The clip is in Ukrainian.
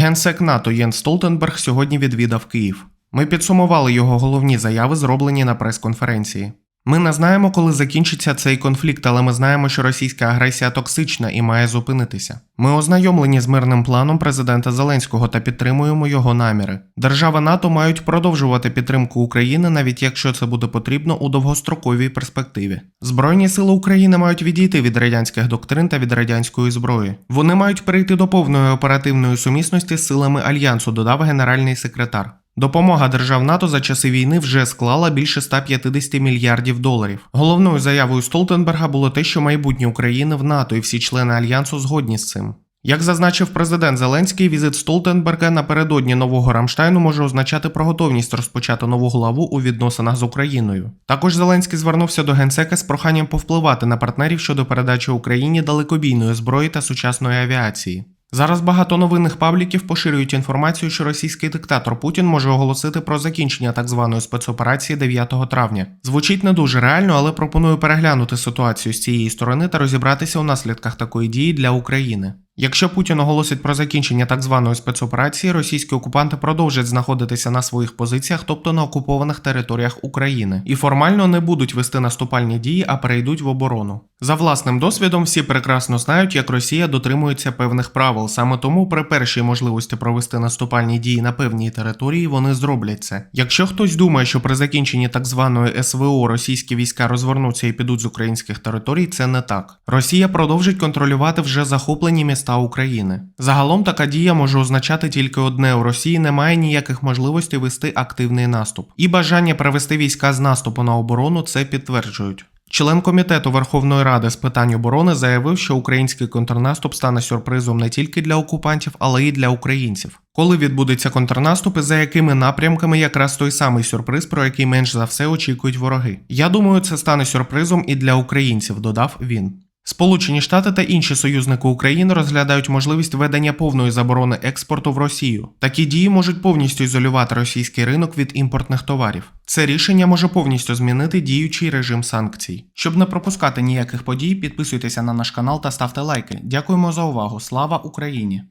Генсек НАТО Єн Столтенберг сьогодні відвідав Київ. Ми підсумували його головні заяви, зроблені на прес-конференції. Ми не знаємо, коли закінчиться цей конфлікт, але ми знаємо, що російська агресія токсична і має зупинитися. Ми ознайомлені з мирним планом президента Зеленського та підтримуємо його наміри. Держави НАТО мають продовжувати підтримку України, навіть якщо це буде потрібно у довгостроковій перспективі. Збройні сили України мають відійти від радянських доктрин та від радянської зброї. Вони мають перейти до повної оперативної сумісності з силами альянсу, додав генеральний секретар. Допомога держав НАТО за часи війни вже склала більше 150 мільярдів доларів. Головною заявою Столтенберга було те, що майбутнє України в НАТО і всі члени альянсу згодні з цим. Як зазначив президент Зеленський, візит Столтенберга напередодні нового Рамштайну може означати про готовність розпочати нову главу у відносинах з Україною. Також Зеленський звернувся до генсека з проханням повпливати на партнерів щодо передачі Україні далекобійної зброї та сучасної авіації. Зараз багато новинних пабліків поширюють інформацію, що російський диктатор Путін може оголосити про закінчення так званої спецоперації 9 травня. Звучить не дуже реально, але пропоную переглянути ситуацію з цієї сторони та розібратися у наслідках такої дії для України. Якщо Путін оголосить про закінчення так званої спецоперації, російські окупанти продовжать знаходитися на своїх позиціях, тобто на окупованих територіях України, і формально не будуть вести наступальні дії, а перейдуть в оборону. За власним досвідом всі прекрасно знають, як Росія дотримується певних правил. Саме тому при першій можливості провести наступальні дії на певній території вони зроблять це. Якщо хтось думає, що при закінченні так званої СВО російські війська розвернуться і підуть з українських територій, це не так. Росія продовжить контролювати вже захоплені міста України. Загалом така дія може означати тільки одне: у Росії немає ніяких можливостей вести активний наступ, і бажання перевести війська з наступу на оборону це підтверджують. Член комітету Верховної Ради з питань оборони заявив, що український контрнаступ стане сюрпризом не тільки для окупантів, але й для українців. Коли відбудеться контрнаступ і за якими напрямками якраз той самий сюрприз, про який менш за все очікують вороги. Я думаю, це стане сюрпризом і для українців, додав він. Сполучені Штати та інші союзники України розглядають можливість введення повної заборони експорту в Росію. Такі дії можуть повністю ізолювати російський ринок від імпортних товарів. Це рішення може повністю змінити діючий режим санкцій. Щоб не пропускати ніяких подій, підписуйтеся на наш канал та ставте лайки. Дякуємо за увагу. Слава Україні!